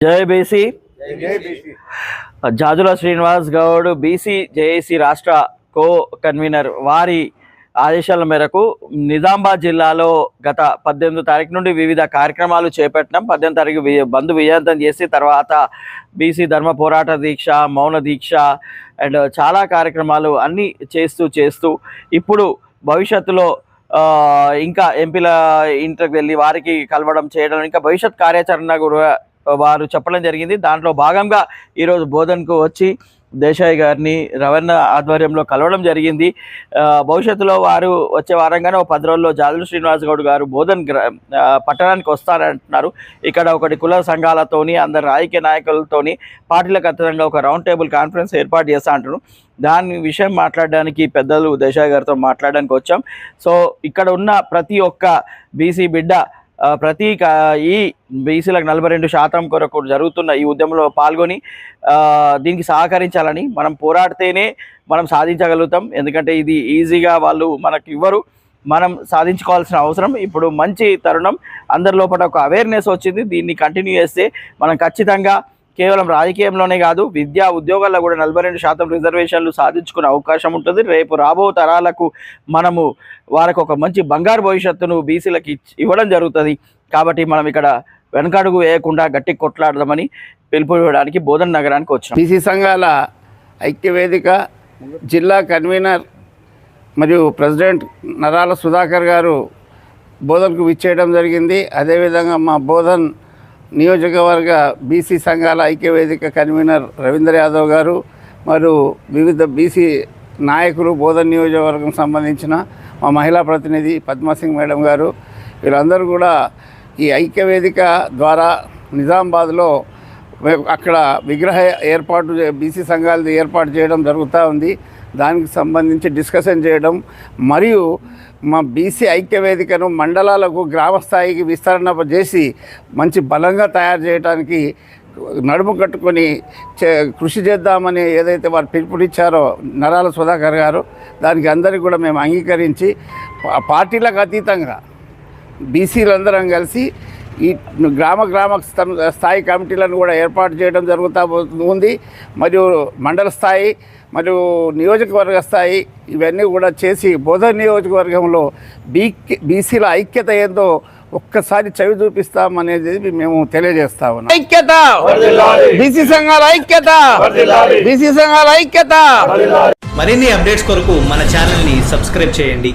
జై BC. Jajula Srinivas Goud BC JAC రాష్ట్ర co convener వారి ఆదేశాల మేరకు నిజామాబాద్ జిల్లాలో గత పద్దెనిమిదో తారీఖు నుండి వివిధ కార్యక్రమాలు చేపట్టినాం. పద్దెనిమిది తారీఖు వి- బంద్ విజయవంతం చేసి తర్వాత బీసీ ధర్మ పోరాట దీక్ష మౌన దీక్ష అండ్ చాలా కార్యక్రమాలు అన్నీ చేస్తూ చేస్తూ ఇప్పుడు భవిష్యత్తులో ఇంకా ఎంపీల ఇంటికి వెళ్ళి వారికి కలవడం చేయడం ఇంకా భవిష్యత్ కార్యాచరణ కూడా వారు చెప్పడం జరిగింది. దాంట్లో భాగంగా ఈరోజు బోధన్కు వచ్చి దేశాయ్ గారిని రవణ ఆధ్వర్యంలో కలవడం జరిగింది. భవిష్యత్తులో వారు వచ్చే వారంగానే ఒక పది రోజుల్లో జాదులు శ్రీనివాస్ గౌడ్ గారు బోధన్ పట్టణానికి వస్తారంటున్నారు. ఇక్కడ ఒకటి కుల సంఘాలతోని అందరు రాజకీయ నాయకులతోని పార్టీలకు అతనంగా ఒక రౌండ్ టేబుల్ కాన్ఫరెన్స్ ఏర్పాటు చేస్తా అంటున్నారు. దాని విషయం మాట్లాడడానికి పెద్దలు దేశాయ్ గారితో మాట్లాడడానికి వచ్చాం. సో ఇక్కడ ఉన్న ప్రతి ఒక్క బీసీ బిడ్డ ప్రతి క- ఈ బీసీలకు నలభై రెండు శాతం కొరకు జరుగుతున్న ఈ ఉద్యమంలో పాల్గొని దీనికి సహకరించాలని మనం పోరాడితేనే మనం సాధించగలుగుతాం. ఎందుకంటే ఇది ఈజీగా వాళ్ళు మనకి ఇవ్వరు. మనం సాధించుకోవాల్సిన అవసరం. ఇప్పుడు మంచి తరుణం. అందరి లోపల ఒక అవేర్నెస్ వచ్చింది. దీన్ని కంటిన్యూ చేస్తే మనం ఖచ్చితంగా కేవలం రాజకీయంలోనే కాదు విద్యా ఉద్యోగాల్లో కూడా నలభై రెండు శాతం రిజర్వేషన్లు సాధించుకునే అవకాశం ఉంటుంది. రేపు రాబో తరాలకు మనము వారికి ఒక మంచి బంగారు భవిష్యత్తును బీసీలకు ఇవ్వడం జరుగుతుంది. కాబట్టి మనం ఇక్కడ వెనకడుగు వేయకుండా గట్టి కొట్లాడదామని పిలుపు ఇవ్వడానికి బోధన నగరానికి వచ్చినాం. బీసీ సంఘాల ఐక్యవేదిక జిల్లా కన్వీనర్ మరియు ప్రెసిడెంట్ నరాల సుధాకర్ గారు బోధనకు విచ్చేయడం జరిగింది. అదేవిధంగా మా బోధన్ నియోజకవర్గ బీసీ సంఘాల ఐక్యవేదిక కన్వీనర్ రవీంద్ర యాదవ్ గారు మరియు వివిధ బీసీ నాయకులు బోధన్ నియోజకవర్గం సంబంధించిన మా మహిళా ప్రతినిధి పద్మసింగ్ మేడం గారు వీళ్ళందరూ కూడా ఈ ఐక్యవేదిక ద్వారా నిజామాబాద్లో అక్కడ విగ్రహ ఏర్పాటు బీసీ సంఘాలది ఏర్పాటు చేయడం జరుగుతూ ఉంది. దానికి సంబంధించి డిస్కషన్ చేయడం మరియు మా బీసీ ఐక్యవేదికను మండలాలకు గ్రామ స్థాయికి విస్తరణ చేసి మంచి బలంగా తయారు చేయడానికి నడుము కట్టుకొని చే కృషి చేద్దామని ఏదైతే వారు పిలుపునిచ్చారో నరాల సుధాకర్ గారు దానికి అందరికీ కూడా మేము అంగీకరించి పార్టీలకు అతీతంగా బీసీలందరం కలిసి ఈ గ్రామ గ్రామ స్థం- స్థాయి కమిటీలను కూడా ఏర్పాటు చేయడం జరుగుతూ ఉంది. మరియు మండల స్థాయి మరియు నియోజకవర్గ స్థాయి ఇవన్నీ కూడా చేసి బోధన నియోజకవర్గంలో బీ బీసీల ఐక్యత ఏందో ఒక్కసారి చవి చూపిస్తామనేది మేము తెలియజేస్తా ఉన్నాం. ఐక్యత! బీసీ సంఘాల ఐక్యత! బీసీ సంఘాల ఐక్యత! మరిన్ని అప్డేట్స్ కొరకు మన ఛానల్ని సబ్స్క్రైబ్ చేయండి.